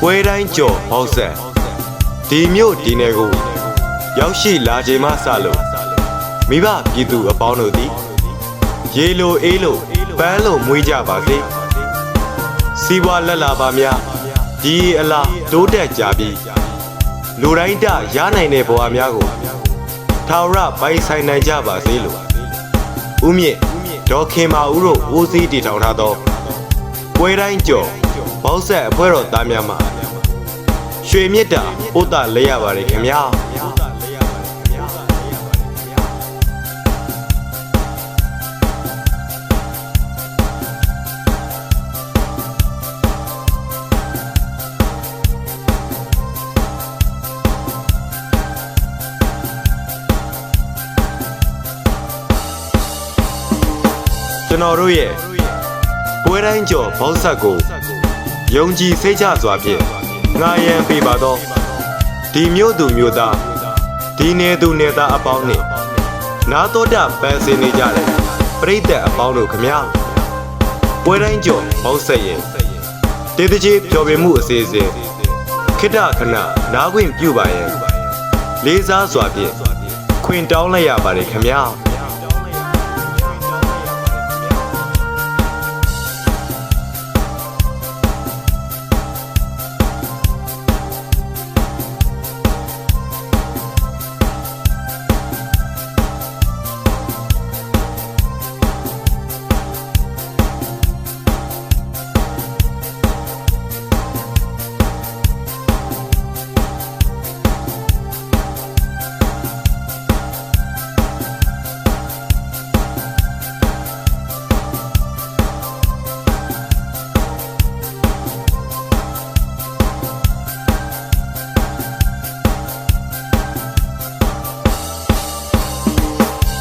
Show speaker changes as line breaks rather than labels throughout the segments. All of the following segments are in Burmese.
ပွဲတိုင်းကြော်ပေါက်ဆက်ဒီမြို့ဒီနယ်ကို ရောက်ရှိလာချိန်မှစလို့မိဘပြည်သူအပေါင်းတို့သည် ရေလိုအေးလိုပန်းလိုမွေးကြပါစေစီးပွားလက်လာပါများဒီအလားတိုးတက်ကြပြီးလူတိုင်းတရနိုင်တဲ့ဘဝများကိုထာဝရပိုင်ဆိုင်နိုင်ကြပါစေလို့ဦးမြင့်ဒေါ်ခင်မာဦးတို့ဦးစီးတည်ထောင်ထားသောပွဲတိုင်းကြော် ဘောက်ဆက်အဖွဲ့တော်သားများမှာရွှေမြစ်တာပို့တာလဲရပါတယ်ခင်ဗျာကျွန်တော်တို့ရဲ့ပွဲတိုင်းကျော်ဘောက်ဆက်ကို ယုံကြည်စိတ်ချစွာဖြင့်ငာယံပေးပါတော့ဒီမျိုးသူမျိုးသားဒီနေသူနေသားအပေါင်းနဲ့နာတော်တာပန်းစင်နေကြတယ်ပြိတ္တအပေါင်းတို့ခမညာပွဲတိုင်းကျော်ဘောက်ဆက်ရဲ့တေးတကြီးပျော်ပြမှုအစီအစဉ်ခိတ္တခဏနားခွင့်ပြုပါရဲ့လေးစားစွာဖြင့်ခွင်တောင်းလိုက်ရပါတယ်ခမညာ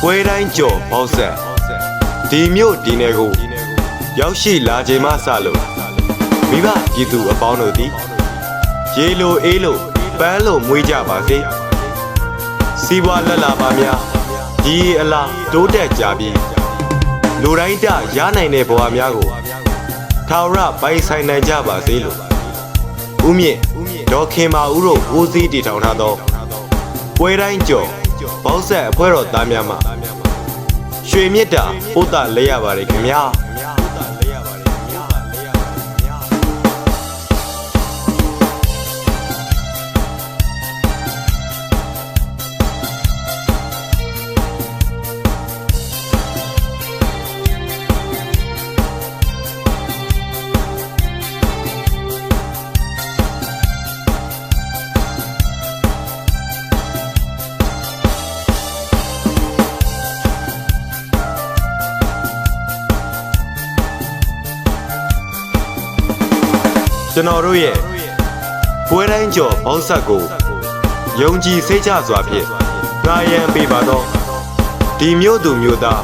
ပွဲတိုင်းကြော်ပေါက်ဆက်ဒီမြို့ဒီနယ်ကိုရောက်ရှိလာချိန်မှစလို့မိဘပြည်သူအပေါင်းတို့သည်ရေလိုအေးလိုပန်းလိုမွေးကြပါစေစီးပွားလက်လာပါများဒီအလားတိုးတက်ကြပြီးလူတိုင်းတရနိုင်တဲ့ဘဝများကိုထာဝရပိုင်ဆိုင်နိုင်ကြပါစေလို့ဦးမြင့်ဒေါ်ခင်မာဦးတို့ဦးစီးတည်ထောင်ထားသောပွဲတိုင်းကြော် ဘောက်ဆက်အဖွဲ့တော်သားများမှာရွှေမြစ်တာပို့တာလဲရပါတယ်ခင်ဗျာ ကျွန်တော်တို့ရဲ့ပွဲတိုင်းကျော်ဘောက်ဆက်ကိုယုံကြည်စိတ်ချစွာဖြင့်ငာယံပေးပါတော့ဒီမျိုးသူမျိုးသား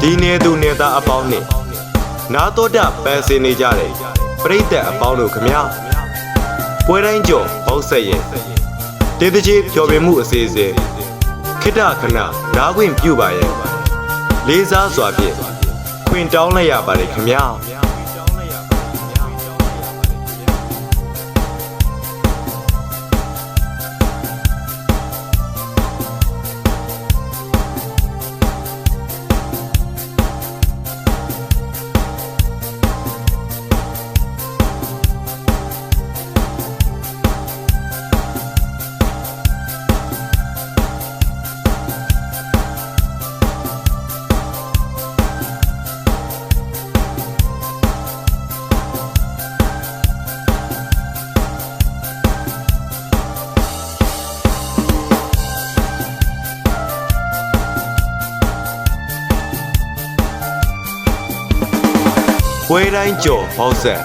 ဒီနေသူနေသားအပေါင်းနဲ့နာတော်တာပန်းစင်နေကြတယ်ပြိတ္တအပေါင်းတို့ခမညာပွဲတိုင်းကျော်ဘောက်ဆက်ရဲ့တေးတကြီးပျော်ပြမှုအစီအစဉ်ခိတ္တခဏနားခွင့်ပြုပါရဲ့လေးစားစွာဖြင့်ခွင်တောင်းလိုက်ရပါတယ်ခမညာ ပွဲတိုင်းကြော်ပေါက်ဆက်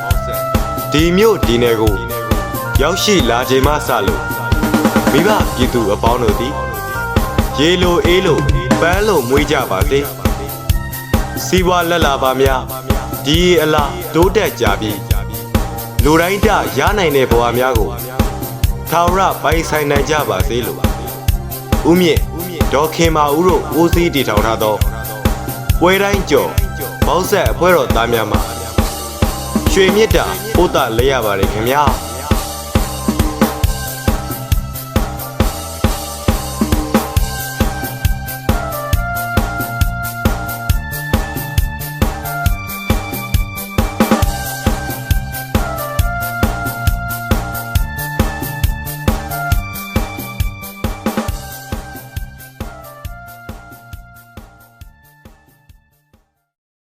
ဒီမြို့ဒီနယ်ကိုရောက်ရှိလာချိန်မှစလို့မိဘပြည်သူအပေါင်းတို့သည်ရေလိုအေးလိုပန်းလိုမွေးကြပါစေစီးပွားလက်လာပါများဒီအလားတိုးတက်ကြပြီးလူတိုင်းတရနိုင်တဲ့ဘဝများကိုထာဝရပိုင်ဆိုင်နိုင်ကြပါစေလို့ဦးမြင့်ဒေါ်ခင်မာဦးတို့ဦးစီးတည်ထောင်ထားသောပွဲတိုင်းကြော်ဘောက်ဆက်အဖွဲ့တော်သားများမှာ ရွှေမြစ်တာပို့တာလဲရပါတယ်ခင်ဗျာ